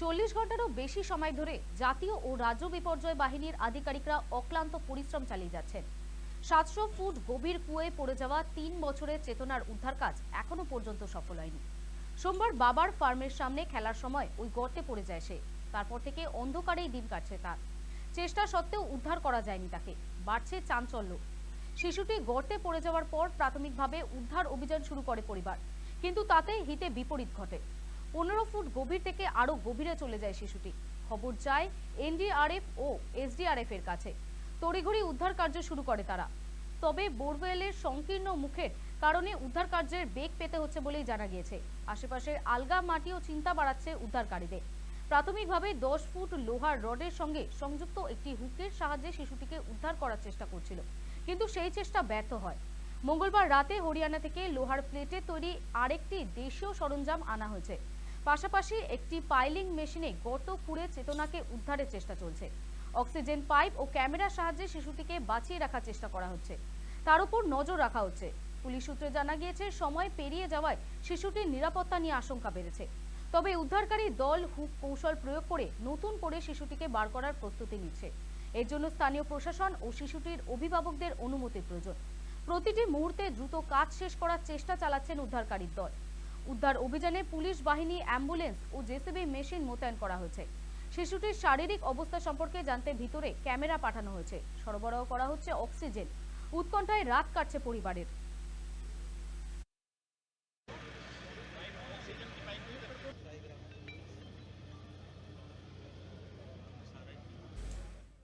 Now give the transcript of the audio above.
চল্লিশ ঘন্টারও বেশি সময় ধরে জাতীয় ও রাজ্য বিপর্যয় বাহিনীর আধিকারিকরা অক্লান্ত পরিশ্রম চালিয়ে যাচ্ছেন। সাতশো ফুট গভীর কুয়ে পড়ে যাওয়া তিন বছরের চেতনার উদ্ধার কাজ এখনও পর্যন্ত সফল হয়নি। সোমবার বাবার ফার্মের সামনে খেলার সময় ওই গর্তে পড়ে যায় সে। তারপর থেকে অন্ধকারেই দিন কাটছে তার। চেষ্টা সত্ত্বেও উদ্ধার করা যায়নি তাকে। বাড়ছে চাঞ্চল্য। শিশুটি গর্তে পড়ে যাওয়ার পর প্রাথমিকভাবে উদ্ধার অভিযান শুরু করে পরিবার। কিন্তু তাতে হিতে বিপরীত ঘটে। পনেরো ফুট গভীর থেকে আরও গভীরে চলে যায় শিশুটি। খবর যায় এনডিআরএফ ও এসডিআরএফ এর কাছে। তড়িঘড়ি উদ্ধার কার্য শুরু করে তারা। তবে বোরওয়েলের সংকীর্ণ মুখের কারণে উদ্ধার কার্যের বেগ পেতে হচ্ছে বলেই জানা গিয়েছে। আশেপাশের আলগা মাটিও চিন্তা বাড়াচ্ছে উদ্ধারকারীদের। প্রাথমিকভাবে দশ ফুট লোহার রডের সঙ্গে সংযুক্ত একটি হুকের সাহায্যে শিশুটিকে উদ্ধার করার চেষ্টা করছিল। কিন্তু সেই চেষ্টা ব্যর্থ হয়। মঙ্গলবার রাতে হরিয়ানা থেকে লোহার প্লেটে তৈরি আরেকটি দেশীয় সরঞ্জাম আনা হয়েছে। পাশাপাশি একটি পাইলিং মেশিনে গর্ত খুঁড়ে চেতনাকে উদ্ধারের চেষ্টা চলছে। অক্সিজেন পাইপ ও ক্যামেরার সাহায্যে শিশুটিকে বাঁচিয়ে রাখার চেষ্টা করা হচ্ছে। তার উপর নজর রাখা হচ্ছে। পুলিশ সূত্রে জানা গিয়েছে, সময় পেরিয়ে যাওয়ায় শিশুটির নিরাপত্তা নিয়ে আশঙ্কা বেড়েছে। তবে উদ্ধারকারী দল হুক কৌশল প্রয়োগ করে নতুন করে শিশুটিকে বার করার প্রস্তুতি নিচ্ছে। এর জন্য স্থানীয় প্রশাসন ও শিশুটির অভিভাবকদের অনুমতির প্রয়োজন। প্রতিটি মুহূর্তে দ্রুত কাজ শেষ করার চেষ্টা চালাচ্ছেন উদ্ধারকারীর দল। উদ্ধার অভিযানে পুলিশ বাহিনী, অ্যাম্বুলেন্স ও জেসিবি মেশিন মোতায়েন করা হয়েছে। শিশুটির শারীরিক অবস্থা সম্পর্কে জানতে ভিতরে ক্যামেরা পাঠানো হয়েছে। সরবরাহ করা হচ্ছে অক্সিজেন। উৎকণ্ঠায় রাত কাটছে পরিবারের।